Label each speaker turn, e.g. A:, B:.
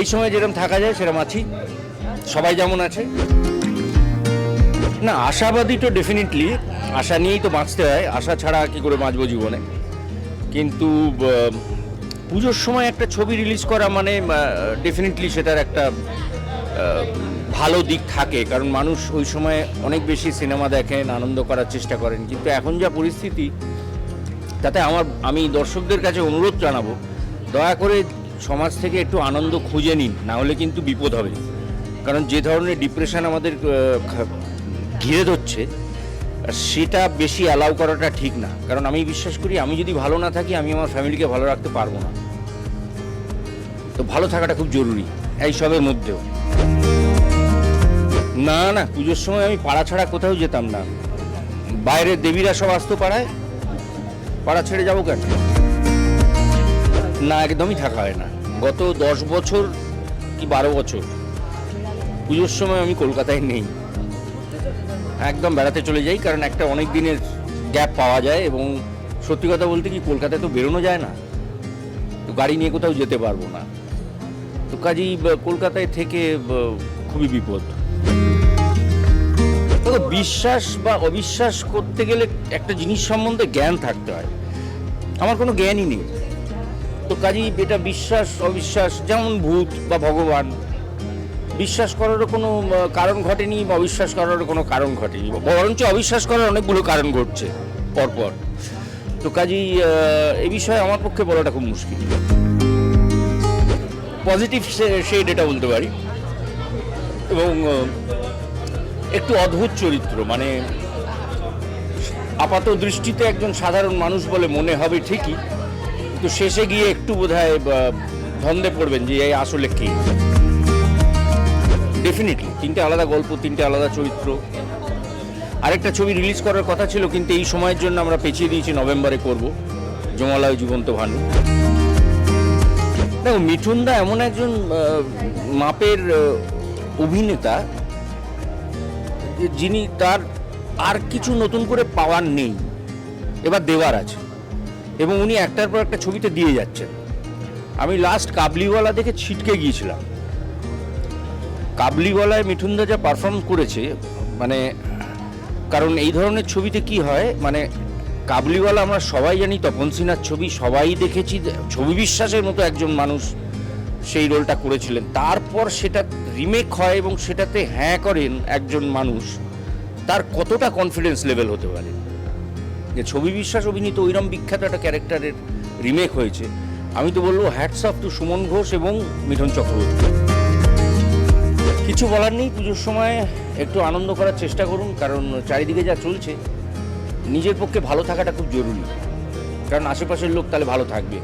A: এই সময় যেরকম থাকা যায়, সেরকম আছি। সবাই যেমন আছে। না, আশাবাদী তো ডেফিনেটলি আশা নিয়েই তো বাঁচতে হয়। আশা ছাড়া কি করে বাঁচবো জীবনে? কিন্তু পুজোর সময় একটা ছবি রিলিজ করা মানে ডেফিনেটলি সেটার একটা ভালো দিক থাকে। কারণ মানুষ ওই সময় অনেক বেশি সিনেমা দেখেন, আনন্দ করার চেষ্টা করেন। কিন্তু এখন যা পরিস্থিতি, তাতে আমার, আমি দর্শকদের কাছে অনুরোধ জানাব, দয়া করে সমাজ থেকে একটু আনন্দ খুঁজে নিন, না হলে কিন্তু বিপদ হবে। কারণ যে ধরনের ডিপ্রেশন আমাদের ঘিরে ধরছে সেটা বেশি অ্যালাউ করাটা ঠিক না। কারণ আমি বিশ্বাস করি, আমি যদি ভালো না থাকি, আমি আমার ফ্যামিলিকে ভালো রাখতে পারব না। তো ভালো থাকাটা খুব জরুরি, এই সবের মধ্যেও। না না, পুজোর সময় আমি পাড়া ছাড়া কোথাও যেতাম না। বাইরের দেবীরা সব আসতো পাড়ায়। পাড়া ছেড়ে যাব কেন? না, একদমই থাকা হয় না। গত দশ বছর কি বারো বছর? পুজোর সময় আমি কলকাতায় নেই। একদম বেড়াতে চলে যাই, কারণ একটা অনেক দিনের গ্যাপ পাওয়া যায় এবং সত্যি কথা বলতে কি কলকাতায় তো বেরোনো যায় না। তো গাড়ি নিয়ে কোথাও যেতে পারব না। তো কাজেই কলকাতায় থেকে খুবই বিপদ। দেখো বিশ্বাস বা অবিশ্বাস করতে গেলে একটা জিনিস সম্বন্ধে জ্ঞান থাকতে হয়। আমার কোনো জ্ঞানই নেই। তো কাজেই এটা বিশ্বাস, অবিশ্বাস, যেমন ভূত বা ভগবান। বিশ্বাস করারও কোনো কারণ ঘটেনি বা অবিশ্বাস করারও কোনো কারণ ঘটেনি। বরঞ্চ অবিশ্বাস করার অনেকগুলো কারণ ঘটছে পরপর। তো কাজেই এ বিষয়ে আমার পক্ষে বলাটা খুব মুশকিল। পজিটিভ শেড এটা বলতে পারি। এবং একটু অদ্ভুত চরিত্র মানে আপাত দৃষ্টিতে একজন সাধারণ মানুষ বলে মনে হবে ঠিকই কিন্তু শেষে গিয়ে একটু বোধ হয় ধন্দে পড়বেন যে এই আসলে কি। ডেফিনেটলি তিনটে আলাদা গল্প, তিনটে আলাদা চরিত্র। আরেকটা ছবি রিলিজ করার কথা ছিল, কিন্তু এই সময়ের জন্য আমরা পেছিয়ে দিয়েছি, নভেম্বরে করব। জমালয় জীবন্ত ভানু। দেখো, মিঠুনদা এমন একজন মাপের অভিনেতা, যিনি তার আর কিছু নতুন করে পাওয়ার নেই। এবার দেওয়ার আছে। এবং উনি একটার পর একটা ছবিতে দিয়ে যাচ্ছেন। আমি লাস্ট কাবলিওয়ালা দেখে ছিটকে গিয়েছিলাম। কাবলিওয়ালায় মিঠুনদা যা পারফর্ম করেছে মানে কারণ এই ধরনের ছবিতে কি হয় মানে কাবলিওয়ালা আমরা সবাই জানি, তপন সিনহার ছবি, সবাই দেখেছি, ছবি বিশ্বাসের মতো একজন মানুষ সেই রোলটা করেছিলেন। তারপর সেটা রিমেক হয় এবং সেটাতে হ্যাঁ করেন একজন মানুষ, তার কতটা কনফিডেন্স লেভেল হতে পারে? যে ছবি বিশ্বাস অভিনীত ওইরম বিখ্যাত একটা ক্যারেক্টারের রিমেক হয়েছে। আমি তো বলব hats off to Suman Ghosh এবং মিঠুন চক্রবর্তী। কিছু বলার নেই, পুজোর সময় একটু আনন্দ করার চেষ্টা করুন, কারণ চারিদিকে যা চলছে, নিজের পক্ষে ভালো থাকাটা খুব জরুরি। কারণ আশেপাশের লোক তাহলে ভালো থাকবে।